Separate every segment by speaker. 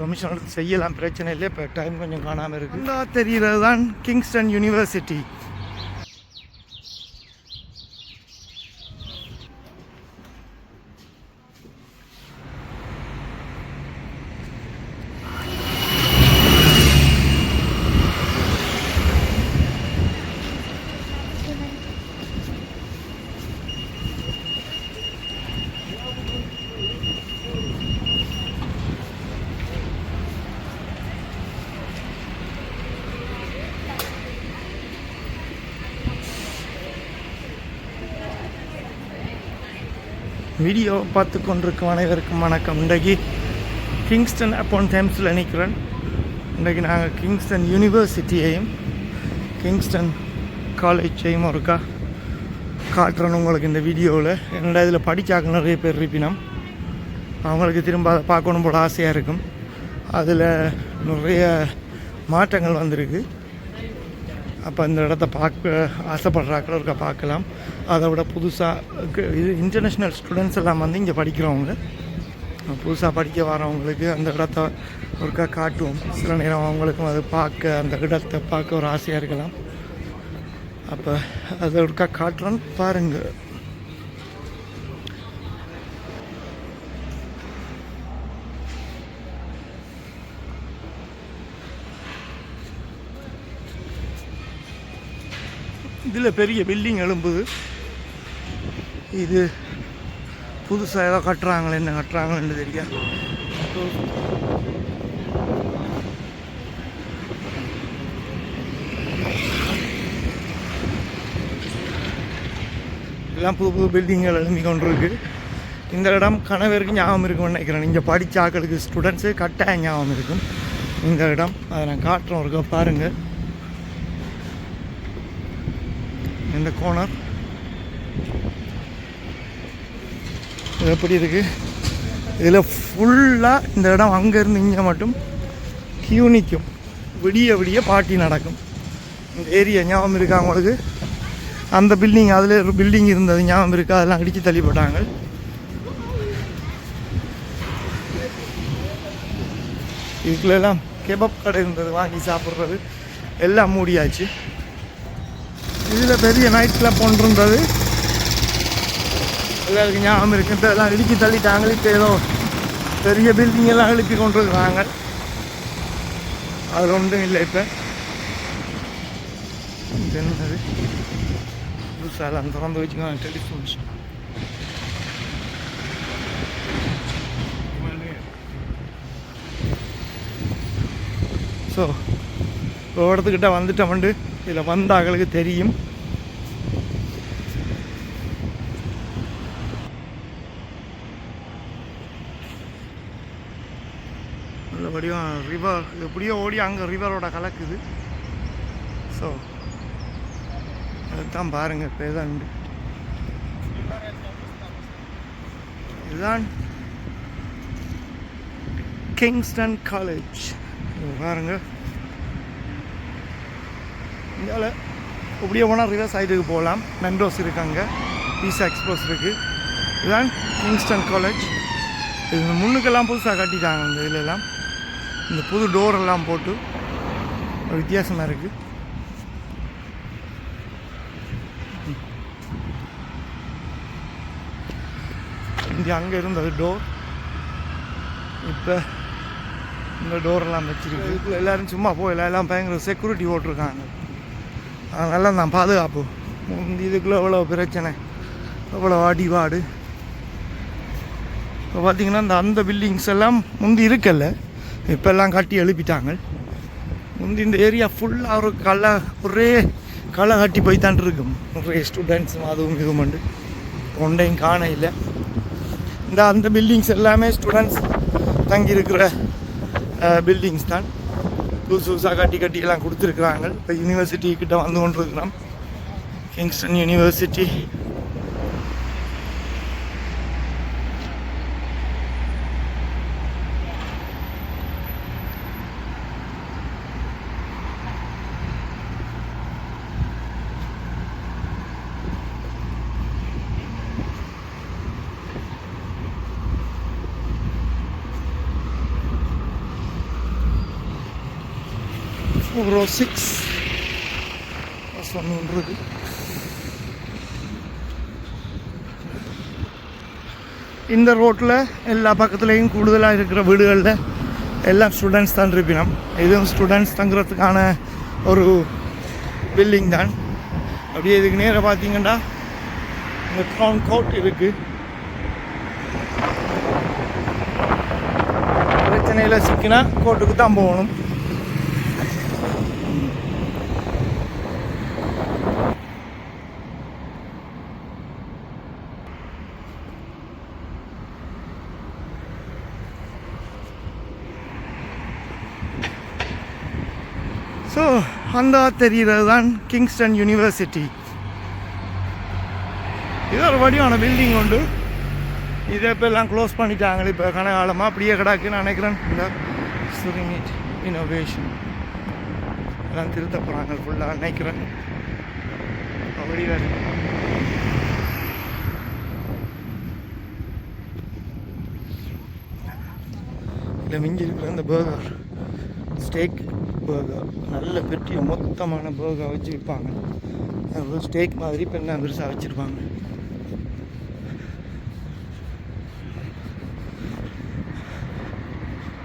Speaker 1: Permission எடுத்து செய்யலாம் பிரச்சனை இல்லை. இப்போ டைம் கொஞ்சம் காணாமல் இருக்குது நல்லா தெரிகிறது தான் கிங்ஸ்டன் யூனிவர்சிட்டி வீடியோ பார்த்து கொண்டிருக்கும் அனைவருக்கும் வணக்கம். இன்றைக்கு கிங்ஸ்டன் அப்போன் தேம்ஸில் நிற்கிறேன். இன்றைக்கு நாங்கள் கிங்ஸ்டன் யூனிவர்சிட்டியையும் கிங்ஸ்டன் காலேஜையும் ஒருக்கா காட்டுறேன் உங்களுக்கு இந்த வீடியோவில். என்னடா இதில் படித்தாக்க நிறைய பேர் இருப்பினம். அவங்களுக்கு திரும்ப அதை பார்க்கணும் போல ஆசையாக இருக்கும். அதில் நிறைய மாற்றங்கள் வந்திருக்கு. அப்போ இந்த இடத்த பார்க்க ஆசைப்படுறாக்கள் ஒருக்கா பார்க்கலாம். அதை விட புதுசாக இது இன்டர்நேஷ்னல் ஸ்டூடெண்ட்ஸ் எல்லாம் வந்து இங்கே படிக்கிறவங்க. புதுசாக படிக்க வரவங்களுக்கு அந்த இடத்த ஒருக்கா காட்டுவோம். சில நேரம் அவங்களுக்கும் அது பார்க்க அந்த இடத்தை பார்க்க ஒரு ஆசையாக இருக்கலாம். அப்போ அதை ஒருக்கா காட்டுறோன்னு பாருங்கள் இதில் பெரிய பில்டிங் எழும்புது. இது புதுசாக ஏதோ கட்டுறாங்களே என்ன கட்டுறாங்களேன்னு தெரியும் எல்லாம் புது புது பில்டிங்கள் எழும்பி கொண்டிருக்கு. இந்த இடம் கணவருக்கு ஞாபகம் இருக்கும்னு நினைக்கிறேன். இங்கே படித்த ஆக்களுக்கு ஸ்டூடெண்ட்ஸு கட்டாயம் ஞாபகம் இருக்கும். இந்த இடம் அதை நான் காட்டுறோம் இருக்க பாருங்கள் இந்த கோணர் எப்படி இருக்குது இதில் ஃபுல்லாக இந்த இடம் அங்கேருந்து இங்கே மட்டும் கியூ நிற்கும் விடிய விடிய பாட்டி நடக்கும். இந்த ஏரியா ஞாபகம் இருக்கா உங்களுக்கு? அந்த பில்டிங் அதில் ஒரு பில்டிங் இருந்தது ஞாபகம் இருக்கா? அதெல்லாம் அடித்து தள்ளிப்பட்டாங்க போட்டாங்க. கெபப் கடை இருந்தது வாங்கி சாப்பிட்றது. எல்லாம் மூடியாச்சு. இதில் பெரிய நைட் கிளப் ஒன்று இருந்தது. எல்லாருக்கும் ஞாபகம் இருக்கு எல்லாம் இடுக்கி தள்ளிட்டாங்களே ஏதோ பெரிய பில்டிங் எல்லாம் எழுப்பி கொண்டு இருக்கிறாங்க அது ஒன்றும் இல்லை இப்போ. என்னது? புதுசாக எல்லாம் திறந்து வச்சுக்கோங்க டெலிஃபோன்ஸ் ஸோ ஒரு இடத்துக்கிட்ட வந்துட்டோம்ண்டு இதில் வந்த தெரியும். நல்லபடியும் ரிவர் எப்படியோ ஓடி அங்கே ரிவரோட கலக்குது. ஸோ அதுதான் பாருங்க இப்போ இதான் இதுதான் கிங்ஸ்டன் காலேஜ் பாருங்க. இந்தியாவில் இப்படியே போனால் ரிவர்ஸ் சைடுக்கு போகலாம். மென்டோஸ் இருக்காங்க பீசா எக்ஸ்பிரஸ் இருக்குது இதுதான் கிங்ஸ்டன் காலேஜ் இது முன்னுக்கெல்லாம் புதுசாக கட்டிட்டாங்க இந்த இதுலலாம் இந்த புது டோர் எல்லாம் போட்டு வித்தியாசமாக இருக்குது இங்கே அங்கே இருந்தது டோர். இப்போ இந்த டோரெல்லாம் வச்சிருக்கு. இதுக்குள்ள எல்லாரும் சும்மா போயில எல்லாம் பயங்கர செக்யூரிட்டி போட்டிருக்காங்க அதனால நான் பாதுகாப்பு. முந்தி இதுக்குள்ளே எவ்வளோ பிரச்சனை? எவ்வளோ அடிபாடு? இப்போ பார்த்தீங்கன்னா இந்த அந்த பில்டிங்ஸ் எல்லாம் முந்தி இருக்கல்ல இப்போல்லாம் கட்டி எழுப்பிட்டாங்க. முந்தி இந்த ஏரியா ஃபுல்லாக ஒரு களை ஒரே களை கட்டி போய்த்தான் இருக்கும். ஒரே ஸ்டூடெண்ட்ஸும் அதுவும் இதுவும் உண்டு. ஒன்றையும் காண இல்லை. இந்த அந்த பில்டிங்ஸ் எல்லாமே ஸ்டூடெண்ட்ஸ் தங்கியிருக்கிற பில்டிங்ஸ் தான். புதுசு புதுசாக கட்டி கட்டி எல்லாம் கொடுத்துருக்குறாங்க. இப்போ யூனிவர்சிட்டி கிட்ட வந்து கொண்டிருக்கிறோம். Kingston university four O six plus ஒன்று இருக்கு இந்த ரோட்டில் எல்லா பக்கத்துலேயும் கூடுதலாக இருக்கிற வீடுகளில் எல்லாம் ஸ்டூடெண்ட்ஸ் தான் இருப்பினோம். இதுவும் ஸ்டூடெண்ட்ஸ் தங்குறதுக்கான ஒரு பில்டிங் தான். அப்படியே இதுக்கு நேராக பார்த்தீங்கன்னா இந்த க்ரௌன் கோர்ட் இருக்குது பிரச்சனையில் சிக்கினா கோர்ட்டுக்கு தான் போகணும் ஸோ அந்த தெரிகிறது தான் கிங்ஸ்டன் யூனிவர்சிட்டி இது ஒரு வடிவான பில்டிங் உண்டு. இதை இப்போ எல்லாம் க்ளோஸ் பண்ணிட்டாங்களே இப்போ கனகாலமாக அப்படியே கிடாக்குன்னு நினைக்கிறேன். இந்த சுரிமிட் இனோவேஷன் எல்லாம் திருத்த போகிறாங்க ஃபுல்லாக நினைக்கிறேன். அப்படி வேறு இல்லை மிஞ்சி இருக்கிற அந்த பர்கர் ஸ்டேக் போகா நல்ல பெரிய மொத்தமான பர்கர் வச்சு விற்பாங்க அது ஸ்டேக் மாதிரி இப்போ என்ன பெருசாக வச்சுருப்பாங்க.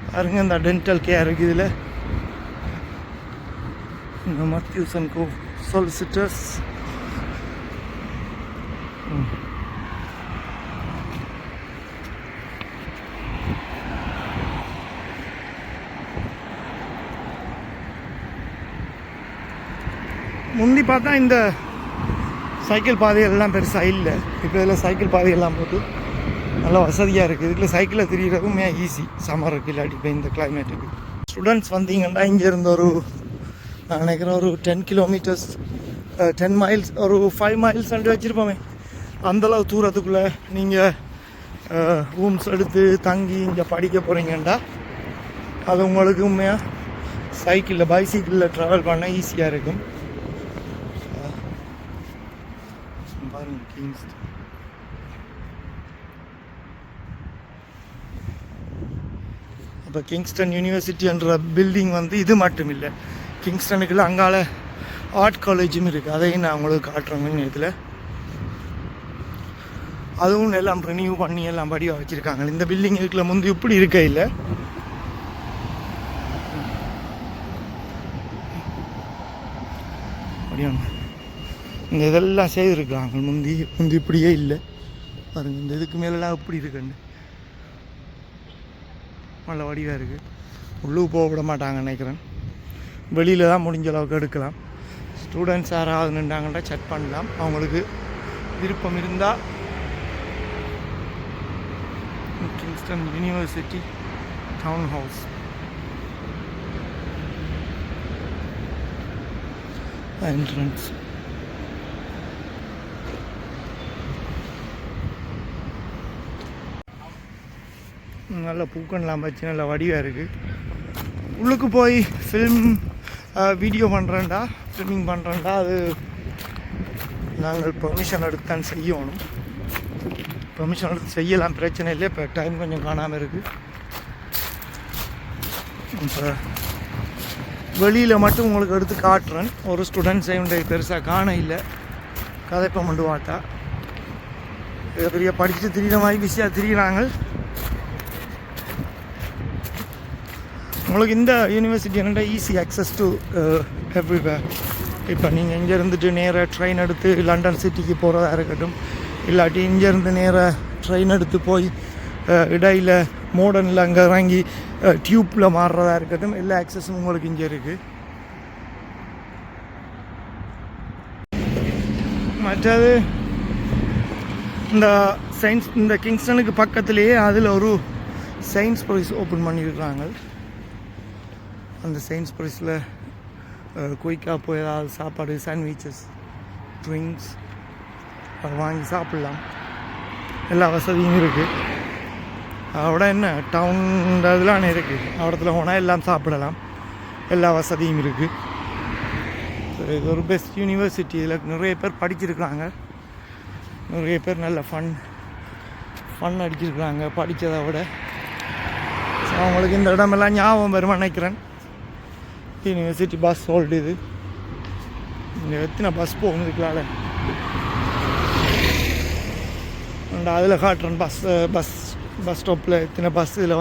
Speaker 1: பாருங்க இந்த டென்டல் கேர் இருக்குது இதில் இந்த மத்தியூசன் கோ சொலிசிட்டர்ஸ் முந்தி பார்த்தா இந்த சைக்கிள் பாதையெல்லாம் பெருசாக இல்லை. இப்போ இதில் சைக்கிள் பாதையெல்லாம் போட்டு நல்லா வசதியாக இருக்குது இதில் சைக்கிளில் திரிகிறதும் ஈஸி சம்மருக்கு இல்லாட்டி இப்போ இந்த கிளைமேட்டுக்கு ஸ்டூடெண்ட்ஸ் வந்தீங்கன்னா இங்கேருந்து ஒரு நான் நினைக்கிறேன் ஒரு டென் கிலோமீட்டர்ஸ் டென் மைல்ஸ் ஒரு ஃபைவ் மைல்ஸ் அண்டு வச்சுருப்போமே. அந்தளவு தூரத்துக்குள்ளே நீங்கள் ரூம்ஸ் எடுத்து தங்கி இங்கே படிக்க போகிறீங்கண்டா அது உங்களுக்கு உண்மையாக சைக்கிளில் பைசைக்கிளில் ட்ராவல் பண்ண ஈஸியாக இருக்கும். பாருங்க இப்போ கிங்ஸ்டன் யூனிவர்சிட்டி என்ற பில்டிங் வந்து இது மட்டும் இல்லை கிங்ஸ்டனுக்குள்ள அங்கால ஆர்ட் காலேஜும் இருக்குது அதையும் நான் உங்களுக்கு காட்டுறேன் இதில் அதுவும் எல்லாம் ரினியூ பண்ணி எல்லாம் படியாக வச்சுருக்காங்க. இந்த பில்டிங் இருக்குல்ல முந்தி இப்படி இருக்க இல்லை. அப்படியாங்க இந்த இதெல்லாம் செய்திருக்காங்க முந்தி முந்தி இப்படியே இல்லை. பாருங்க இந்த இதுக்கு மேலெல்லாம் இப்படி இருக்குன்னு நல்ல வடிவாக இருக்குது உள்ளுக்கு போக விட மாட்டாங்க நினைக்கிறேன். வெளியில் தான் முடிஞ்ச அளவுக்கு எடுக்கலாம். ஸ்டூடெண்ட்ஸ் யாராவது நின்றாங்கன்னா செக் பண்ணலாம். அவங்களுக்கு விருப்பம் இருந்தால் Kingston university town house entrance நல்ல பூக்கன்லாம் வச்சு நல்ல வடிவாக இருக்குது உள்ளுக்கு போய் ஃபில்ம் வீடியோ பண்ணுறேன்டா ஃபில்மிங் பண்ணுறேன்டா அது நாங்கள் பெர்மிஷன் எடுத்து தான் செய்யணும். பெர்மிஷன் எடுத்து செய்யலாம் பிரச்சனை இல்லை இப்போ டைம் கொஞ்சம் காணாமல் இருக்குது இப்போ வெளியில் மட்டும் உங்களுக்கு எடுத்து காட்டுறேன். ஒரு ஸ்டூடெண்ட்ஸ் இவனுடைய பெருசாக காண இல்லை. கதைப்பை மட்டும் வாட்டா இதை பெரிய படிச்சுட்டு திரியிற மாதிரி பிஸியாக திரியிறாங்க. உங்களுக்கு இந்த யூனிவர்சிட்டி என்னடா ஈஸி அக்சஸ் டு எவ்ரிவேர் இப்போ நீங்கள் இங்கே இருந்துட்டு நேராக ட்ரெயின் எடுத்து லண்டன் சிட்டிக்கு போகிறதா இருக்கட்டும். இல்லாட்டி இங்கேருந்து நேராக ட்ரெயின் எடுத்து போய் uh, இடையில் மோடனில் அங்கே இறங்கி uh, டியூப்பில் மாறுறதா இருக்கட்டும். எல்லா அக்சஸும் உங்களுக்கு இங்கே இருக்குது மற்றது இந்த சயின்ஸ் இந்த கிங்ஸ்டனுக்கு பக்கத்துலேயே அதில் ஒரு சயின்ஸ் ப்ரைஸ் ஓப்பன் பண்ணியிருக்காங்க. அந்த சயின்ஸ் ப்ரைஸில் குயிக்காக போய் ஏதாவது சாப்பாடு சாண்ட்விச்சஸ் ட்ரிங்க்ஸ் அதை வாங்கி சாப்பிட்லாம். எல்லா வசதியும் இருக்குது அதோட என்ன டவுன் இதெல்லாம் இருக்குது இடத்துல போனால் எல்லாம் சாப்பிடலாம். எல்லா வசதியும் இருக்குது இது ஒரு பெஸ்ட் யூனிவர்சிட்டி இதில் நிறைய பேர் படிச்சிருக்கிறாங்க. நிறைய பேர் நல்ல ஃபன் ஃபன் அடிச்சிருக்கிறாங்க படித்ததை விட. அவங்களுக்கு இந்த இடமெல்லாம் ஞாபகம் வருமா நினைக்கிறேன். யூனிவர்சிட்டி பஸ் ஹோல்டு இது இங்கே எத்தனை பஸ் போகும் இதுக்குள்ளால அண்ட் அதில் காட்டுறேன் பஸ் பஸ் பஸ் ஸ்டாப்பில் எத்தனை பஸ் இதில்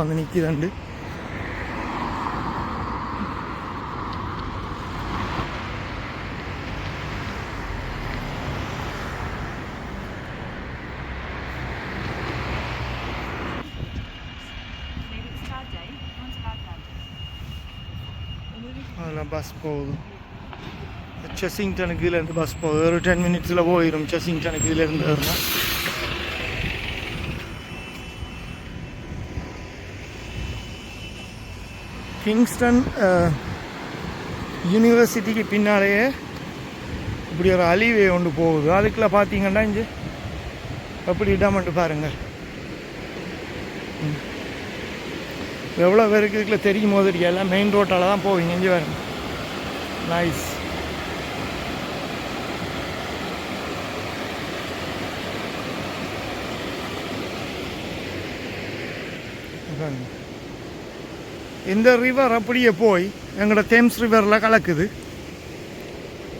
Speaker 1: பஸ் போகுது செஸ்ஸிங்டனுக்கு இருந்து பஸ் போகுது ஒரு டென் மினிட்ஸில் போயிடும் செஸ்ஸிங்டனுக்கு இதிலேருந்து வரணும் கிங்ஸ்டன் யூனிவர்சிட்டிக்கு பின்னாலேயே இப்படி ஒரு அழிவே ஒன்று போகுது அதுக்குள்ள பார்த்தீங்கன்னா இங்கே எப்படி இடமட்டு பாருங்கள் எவ்வளோ பேருக்கு இதுக்குள்ள தெரியும் போது இருக்கு எல்லாம் மெயின் ரோட்டால் தான் போவீங்க இங்கே வேறு நைஸ் இந்த ரிவர் அப்படியே போய் எங்களோட தேம்ஸ் ரிவரில் கலக்குது.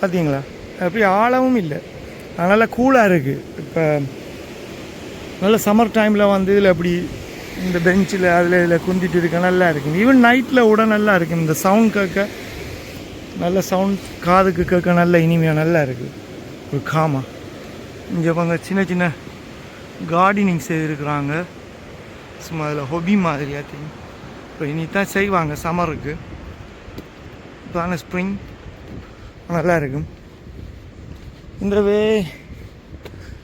Speaker 1: பார்த்தீங்களா அப்படி ஆழமும் இல்லை. அதனால் கூலாக இருக்குது இப்போ நல்ல சம்மர் டைமில் வந்து இதில் அப்படி இந்த பெஞ்சில் அதில் இதில் குந்திட்டு இருக்க நல்லா இருக்கும் ஈவன் நைட்டில் கூட நல்லா இருக்கும் இந்த சவுண்ட் கேட்க நல்ல சவுண்ட் காதுக்கு கேட்க நல்ல இனிமையாக நல்லா இருக்குது ஒரு காமா இங்கே பாங்க சின்ன சின்ன கார்டனிங் செய்திருக்கிறாங்க சும்மா அதில் ஹொபி மாதிரி தெரியும். இப்போ இனி தான் செய்வாங்க சம்மருக்கு இப்போ ஸ்ப்ரிங் நல்லா இருக்கும் இந்த வே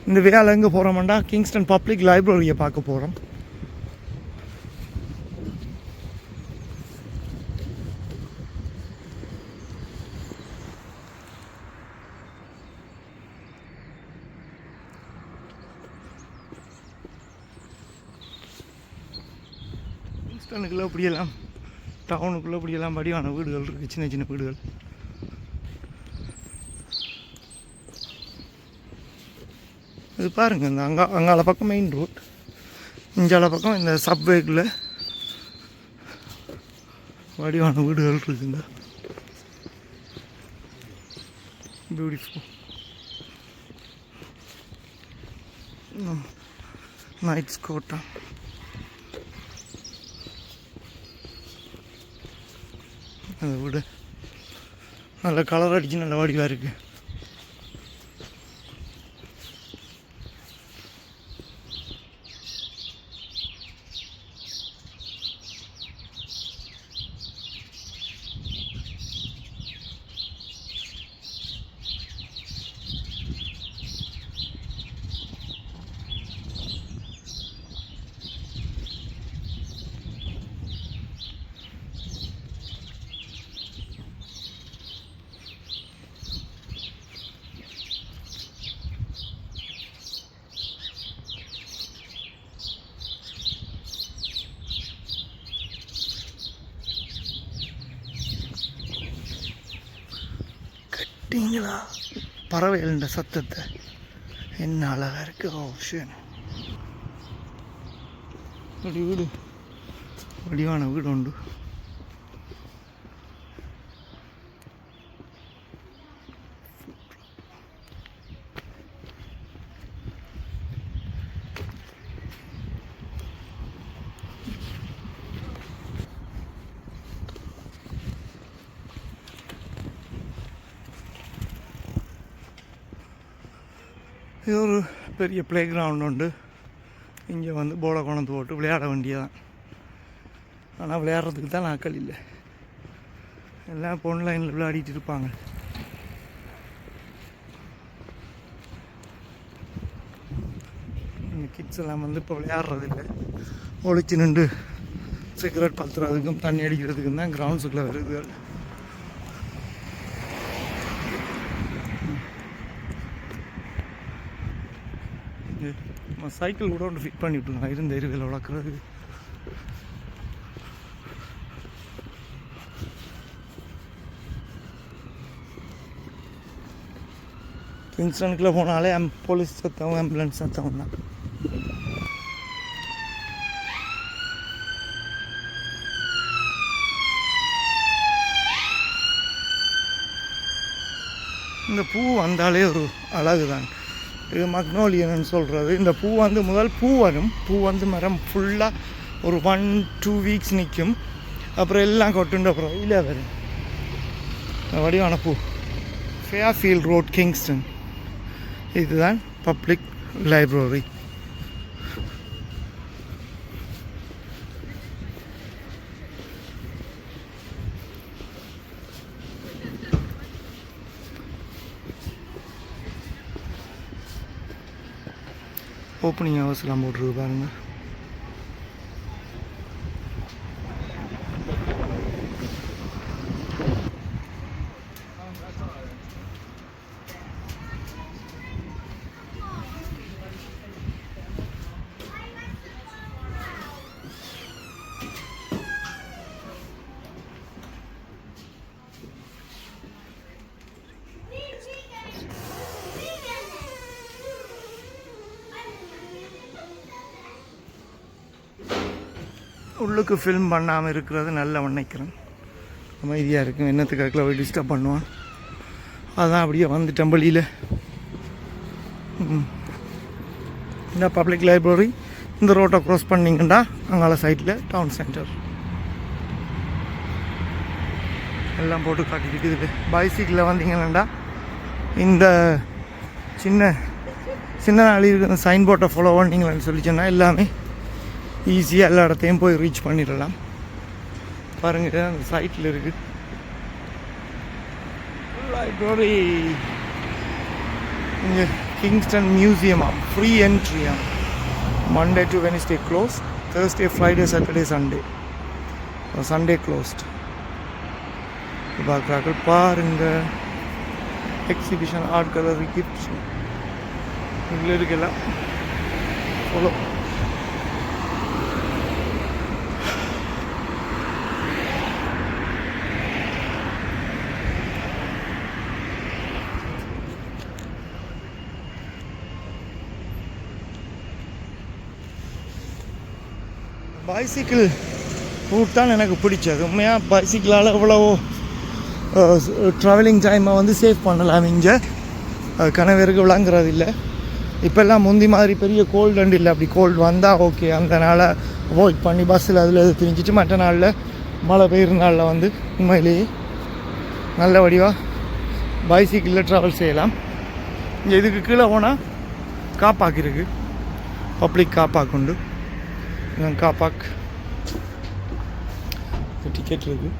Speaker 1: இந்த வேலை எங்கே போகிறோம்டா கிங்ஸ்டன் பப்ளிக் லைப்ரரியை பார்க்க போகிறோம் கிங்ஸ்டனுக்குள்ளே இப்படியெல்லாம் டவுனுக்குள்ளே இப்படியெல்லாம் வடிவான வீடுகள் இருக்குது சின்ன சின்ன வீடுகள். இது பாருங்க இந்த அங்கா அங்கால பக்கம் மெயின் ரோட் இஞ்சால பக்கம் இந்த சப்வேக்குள்ளே வடிவான வீடுகள் இருக்குங்க பியூட்டிஃபுல் நைட்ஸ் கோட்டா அந்த வீடு. நல்ல கலர் அடிச்சு நல்ல வடிவாக இருக்குது கேட்டீங்களா பறவைகளின் சத்தத்தை என்ன அழகாக இருக்கு ஆப்ஷன் வீடு. வடிவான வீடு உண்டு இது ஒரு பெரிய ப்ளே கிரவுண்ட் உண்டு. இங்கே வந்து போலை கொண்டு போட்டு விளையாட வேண்டியதான் ஆனால் விளையாடுறதுக்கு தான் நாட்கள் இல்லை. எல்லாம் பொண்ணு லைனில் விளையாடிட்டு இருப்பாங்க. இந்த கிட்ஸ் எல்லாம் வந்து இப்போ விளையாடுறதில்லை ஒழிச்சு நின்று சிகரெட் பத்துறதுக்கும் தண்ணி அடிக்கிறதுக்கும் தான் கிரவுண்ட்ஸுக்குள்ளே வருது சைக்கிள் கூட ஒன்று ஃபிட் பண்ணி விட்டுருங்க. இருந்த எருவில் வளர்க்குறது கிங்ஸ்டனுக்குள்ளே போனாலே ஆம் போலீஸ் சத்தம் ஆம்புலன்ஸ் சத்தம் தான். இந்த பூ வந்தாலே ஒரு அழகு தான் இது மக்னோலியன்னு சொல்கிறது இந்த பூ வந்து முதல் பூ வரும். பூ வந்து மரம் ஃபுல்லாக ஒரு ஒன் டூ வீக்ஸ் நிற்கும் அப்புறம் எல்லாம் கொட்டுண்ட அப்புறம் இல்லை வரும். வடிவான பூ. ஃபேர்ஃபீல்ட் ரோட் கிங்ஸ்டன் இதுதான் பப்ளிக் லைப்ரரி ஓப்பனிங் ஹவர்ஸ்லாம் போட்டுருக்கு பாருங்கள் உள்ளுக்கு ஃபில்ம் பண்ணாமல் இருக்கிறது நல்ல நினைக்கிறேன் அமைதியாக இருக்கும். என்னத்துக்காக போய் டிஸ்டர்ப் பண்ணுவான்? அதான் அப்படியே வந்துட்டேன் வழியில் ம். இந்த பப்ளிக் லைப்ரரி இந்த ரோட்டை க்ராஸ் பண்ணிங்கன்னா அங்கால சைட்டில் டவுன் சென்டர் எல்லாம் போட்டு காட்டிக்கிட்டு இருக்குது. பைசிக்கிளில் வந்தீங்கன்னா இந்த சின்ன சின்ன நாளில் இருக்கிற சைன் போர்ட்டை ஃபாலோ பண்ணிங்களான்னு சொல்லி சொன்னால் எல்லாமே ஈஸியாக எல்லா இடத்தையும் போய் ரீச் பண்ணிடலாம். பாருங்க அந்த சைட்டில் இருக்குது லைப்ரரி இங்கே கிங்ஸ்டன் மியூசியமா free என்ட்ரியா Monday to Wednesday close Thursday Friday Saturday Sunday Sunday closed பார்க்குறாக்கள் பாருங்க. எக்ஸிபிஷன் ஆர்ட் கலர் கிஃப்ட்ஸ் இதில் இருக்கலாம் ஃபாலோ பைசிக்கிள் ரூட் தான் எனக்கு பிடிச்சது. உண்மையாக பைசிக்கிளால் எவ்வளவோ ட்ராவலிங் டைமை வந்து சேவ் பண்ணலாம் இங்கே. கணவருக்கு விளங்குறது இல்லை. இப்போல்லாம் முந்தி மாதிரி பெரிய கோல்டு அண்ட் இல்லை. அப்படி கோல்டு வந்தால் ஓகே அந்த நாளை அவாய்ட் பண்ணி பஸ்ஸில் அதில் இது திரிஞ்சிட்டு மற்ற நாளில் மழை பெய்யுற நாளில் வந்து உண்மையிலேயே நல்ல வடிவாக பைசிக்கிளில் ட்ராவல் செய்யலாம். இங்கே இதுக்கு கீழே போனால் காப்பாக்கு இருக்குது பப்ளிக் காப்பாக்கு உண்டு இதுதான் காப்பாக் டிக்கெட் இருக்குது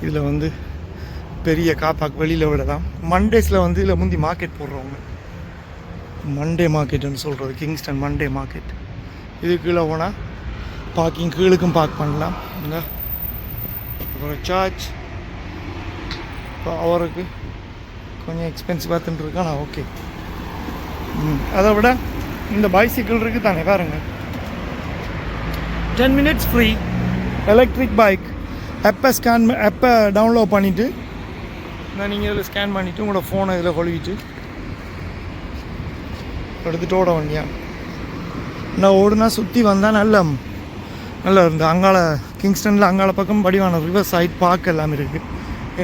Speaker 1: இதில் வந்து பெரிய காப்பாக் வெளியில் விடலாம். மண்டேஸில் வந்து இதில் முந்தி மார்க்கெட் போடுறவங்க. மண்டே மார்க்கெட்டுன்னு சொல்கிறது கிங்ஸ்டன் மண்டே மார்க்கெட் இது கீழே போனால் பார்க்கிங் கீழுக்கும் பார்க் பண்ணலாம். இல்லை அப்புறம் சார்ஜ் இப்போ அவருக்கு கொஞ்சம் எக்ஸ்பென்சிவாக இருக்கேன். ஆனால் ஓகே ம் அதை விட இந்த பைசிக்கிள் இருக்குது தானே பாருங்கள் ten minutes free electric bike எப்போ ஸ்கேன் எப்போ டவுன்லோட் பண்ணிவிட்டு நான் நீங்கள் இதில் ஸ்கேன் பண்ணிவிட்டு உங்களோட ஃபோனை இதில் கொழுவிட்டு எடுத்துகிட்டு ஓட வண்டியா நான் ஓடுனா சுற்றி வந்தால் நல்ல நல்லா இருந்து அங்கால கிங்ஸ்டனில் அங்கால பக்கம் படிவான ரிவர் சைட் பார்க் எல்லாம் இருக்குது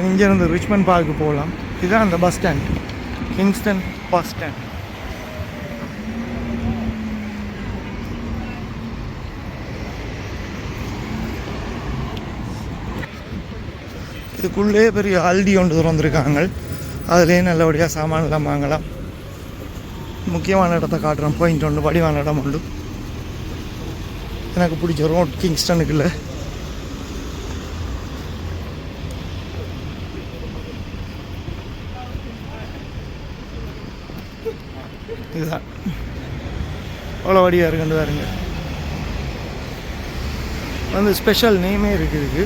Speaker 1: இங்கேருந்து ரிச்மண்ட் பார்க்கு போகலாம். இதுதான் அந்த bus stand Kingston bus stand இதுக்குள்ளே பெரிய ஆல்டி ஒன்று திறந்துருக்காங்க. அதுலேயே நல்லபடியாக சாமான்லாம் வாங்கலாம். முக்கியமான இடத்த காட்டுறோம் பாயிண்ட் ஒன்று வடிவான இடம் உண்டு எனக்கு பிடிச்ச ரோட் கிங்ஸ்டனுக்குள்ள இதுதான். அவ்வளோ வடியாக இருக்குன்னு பாருங்க. வந்து ஸ்பெஷல் நேமே இருக்குது இதுக்கு.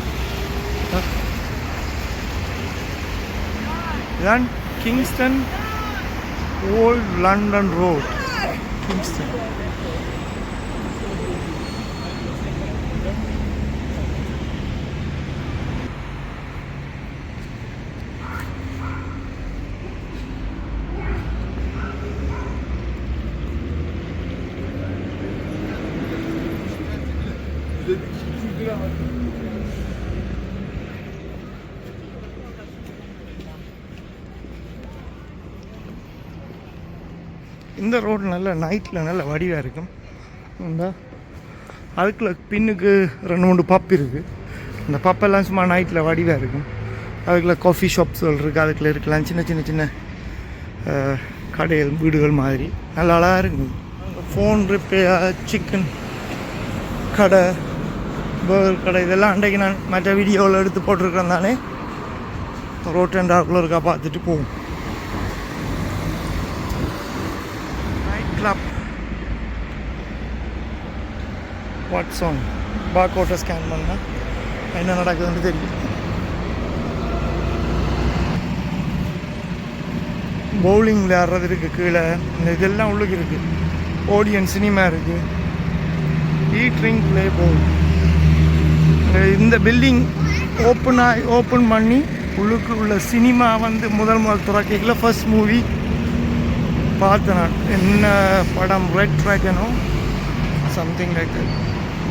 Speaker 1: இதுதான் Kingston old London road Kingston நல்ல நைட்டில் நல்ல வடிவாக இருக்கும். இந்த அதுக்குள்ள பின்னுக்கு ரெண்டு மூணு பப் இருக்குது இந்த பப்பெல்லாம் சும்மா நைட்டில் வடிவாக இருக்கும். அதுக்குள்ள காஃபி ஷாப்ஸ்கள் இருக்குது அதுக்குள்ள இருக்கலாம். சின்ன சின்ன சின்ன கடைகள் வீடுகள் மாதிரி. நல்லா அழகாக இருக்கும். ஃபோன் ரிப்பேர் சிக்கன் கடை பர்கர் கடை இதெல்லாம் அன்றைக்கு நான் மற்ற வீடியோவில் எடுத்து போட்டிருக்கிறேன் தானே. ரோட் இருக்கா பார்த்துட்டு போவோம் நைட் கிளப் வாட்ஸ் ஆன் பார்கோட்டை ஸ்கேன் பண்ணால் என்ன நடக்குதுன்னு தெரியும் பவுலிங் விளையாடுறது இருக்குது கீழே இந்த இதெல்லாம் உள்ளுக்கு இருக்குது ஓடியன் சினிமா இருக்குது ஈட் ட்ரிங்க் ப்ளே பவுல் இந்த பில்டிங் ஓப்பன் ஆகி ஓப்பன் பண்ணி உள்ளுக்கு உள்ள சினிமா வந்து முதல் முதல் துறக்கையில் ஃபர்ஸ்ட் மூவி பார்த்தேன் நான் என்ன படம் ரெட் ட்ராகனோ சம்திங் லைக்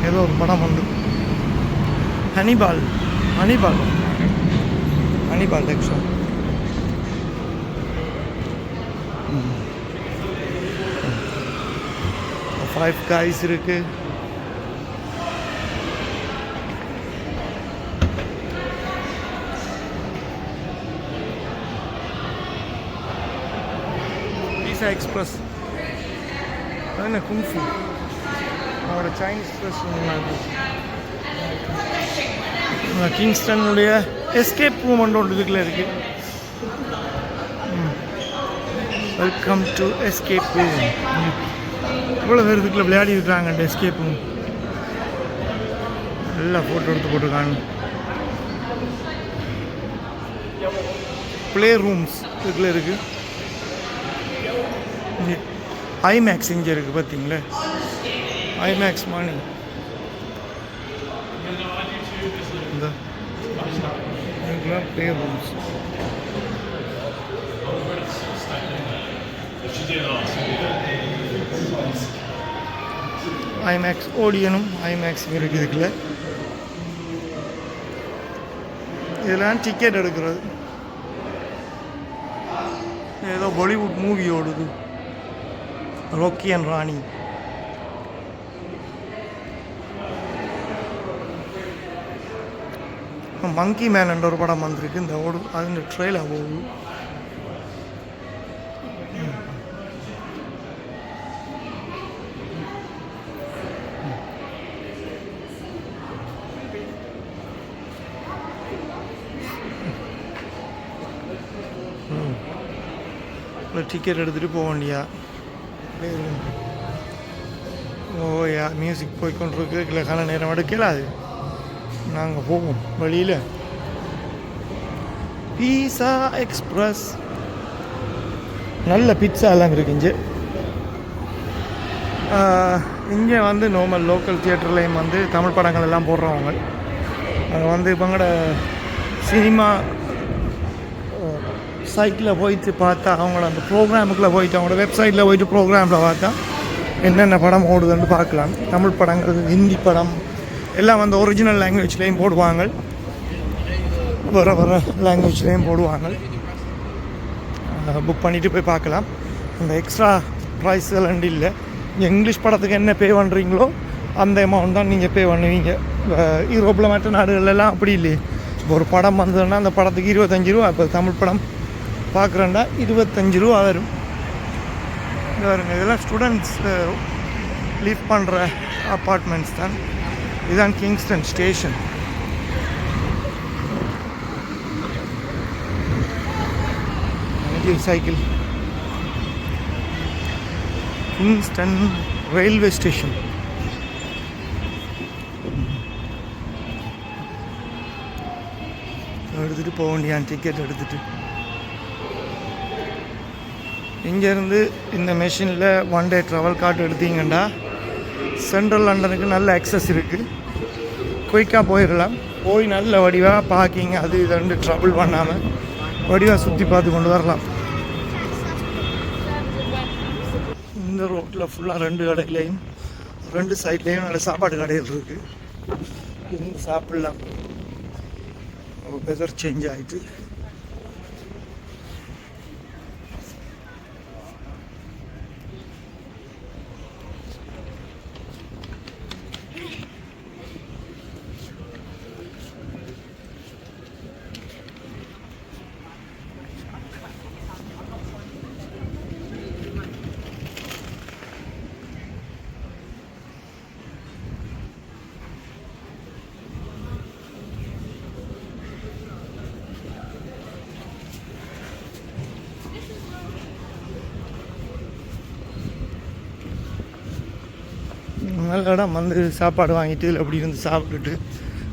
Speaker 1: ஏதோ ஒரு படம் வந்து Hannibal Hannibal. Hannibal actual five guys இருக்குது பீஸா எக்ஸ்பிரஸ் என்ன குங்ஃபு அவனோட சைனீஸ் ப்ரெஸ் கிங்ஸ்டனுடைய எஸ்கேப் மூமெண்ட் ஒன்று இதுக்குள்ள இருக்கு. வெல்கம் டு எஸ்கேப் ரூம் எவ்வளோ பேர் இதுக்குள்ள விளையாடி இருக்கிறாங்க அந்த எஸ்கேப் ரூம் நல்லா ஃபோட்டோ எடுத்து போட்டிருக்காங்க. ப்ளே ரூம்ஸ் இதுக்குள்ள இருக்குது ஐமேக்ஸ் இங்கே இருக்குது பார்த்தீங்களா ஐமேக்ஸ் மாணி இந்த இதுக்கெல்லாம் ப்ளே ரூம்ஸ் ஐமேக்ஸ் ஓடியனும் ஐமேக்ஸ் இருக்குது இதுக்குள்ள இதெல்லாம் டிக்கெட் எடுக்கிறது. ஏதோ பாலிவுட் மூவி ஓடுது. ராக்கி அண்ட் ராணி அதுக்கப்புறம் மங்கி மேலன்ற ஒரு படம் வந்திருக்கு. இந்த ஓடு அது இந்த ட்ரெயிலாக போகுது டிக்கெட் எடுத்துகிட்டு போக வேண்டியா ஓ யா மியூசிக் போய்கொண்டிருக்கு இல்லை கால நேரம் எடுக்கலாது நாங்கள் போவோம் வழியில். பீஸா எக்ஸ்பிரஸ் நல்ல பிட்சா எல்லாம் இருக்கு இங்கே. இங்கே வந்து நார்மல் லோக்கல் தியேட்டர்லேயும் வந்து தமிழ் படங்கள் எல்லாம் போடுறவங்க. அது வந்து இவங்களோட சினிமா சைட்டில் போயிட்டு பார்த்தா அவங்களோட அந்த ப்ரோக்ராமுக்குள்ளே போயிட்டு அவங்களோட வெப்சைட்டில் போயிட்டு ப்ரோக்ராமில் பார்த்தா என்னென்ன படம் ஓடுதுன்னு பார்க்கலாம். தமிழ் படங்கள் ஹிந்தி படம் எல்லாம் வந்து ஒரிஜினல் லாங்குவேஜ்லேயும் போடுவாங்க. வர வர லாங்குவேஜ்லேயும் போடுவாங்க. புக் பண்ணிவிட்டு போய் பார்க்கலாம். அந்த எக்ஸ்ட்ரா ப்ரைஸ் எல்லாம் இல்லை. நீங்கள் இங்கிலீஷ் படத்துக்கு என்ன பே பண்ணுறீங்களோ அந்த அமௌண்ட் தான் நீங்கள் பே பண்ணுவீங்க. யூரோப்பில் மற்ற நாடுகளெல்லாம் அப்படி இல்லையே. இப்போ ஒரு படம் வந்ததுன்னா அந்த படத்துக்கு இருபத்தஞ்சி ரூபா இப்போ தமிழ் படம் பார்க்குறேன்டா இருபத்தஞ்சி ரூபா வரும். இங்க பாருங்க இதெல்லாம் ஸ்டூடெண்ட்ஸ் லீவ் பண்ணுற அப்பார்ட்மெண்ட்ஸ் தான். இதுதான் Kingston station cycle Kingston railway station எடுத்துகிட்டு போக வேண்டியான் டிக்கெட் எடுத்துகிட்டு இங்கேருந்து இந்த மெஷினில் ஒன் டே ட்ராவல் கார்டு எடுத்தீங்கன்னா சென்ட்ரல் லண்டனுக்கு நல்ல அக்சஸ் இருக்குது குயிக்காக போயிடலாம். போய் நல்ல வடிவாக பார்க்கிங் அது இது ரெண்டு ட்ரபிள் பண்ணாமல் வடிவாக சுற்றி பார்த்து கொண்டு வரலாம். இந்த ரோட்டில் ஃபுல்லாக ரெண்டு கடையிலையும் ரெண்டு சைட்லேயும் நல்ல சாப்பாடு கடைகள் இருக்குது இருந்து சாப்பிட்லாம். வெதர் சேஞ்ச் ஆகிட்டு நல்ல இடம் வந்து சாப்பாடு வாங்கிட்டு இதில் அப்படி இருந்து சாப்பிட்டுட்டு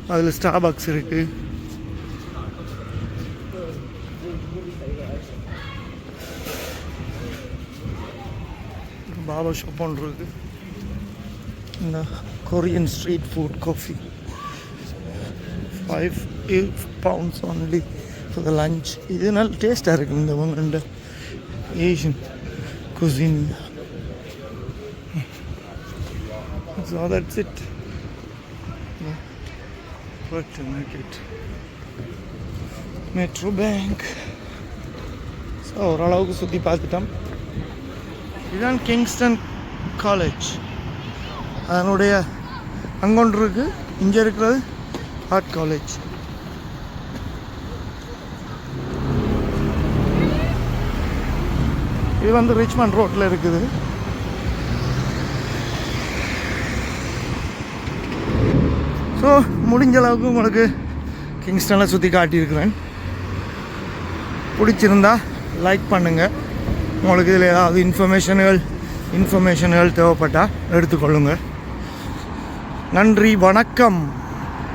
Speaker 1: அதில் ஸ்டாபாக்ஸ் இருக்குது பாபா ஷாப் ஒன்று இருக்குது இந்த Korean street food coffee five eight pounds only for the lunch இது நல்ல டேஸ்ட்டாக இருக்குது இந்த உங்கள்கிட்ட Asian cuisine so that's it but market metro bank so ஓரளவுக்கு சுற்றி பார்த்துட்டோம். இதுதான் கிங்ஸ்டன் காலேஜ் அதனுடைய அங்கொன்று இருக்கு. இங்கே இருக்கிறது ஆர்ட் காலேஜ் இது வந்து ரிச்மண்ட் ரோட்டில் இருக்குது. ஸோ முடிஞ்ச அளவுக்கு உங்களுக்கு கிங்ஸ்டனில் சுற்றி காட்டியிருக்கிறேன். பிடிச்சிருந்தா லைக் பண்ணுங்கள் உங்களுக்கு இதில் ஏதாவது இன்ஃபர்மேஷன்கள் இன்ஃபர்மேஷன்கள் தேவைப்பட்டால் எடுத்துக்கொள்ளுங்கள் நன்றி வணக்கம்.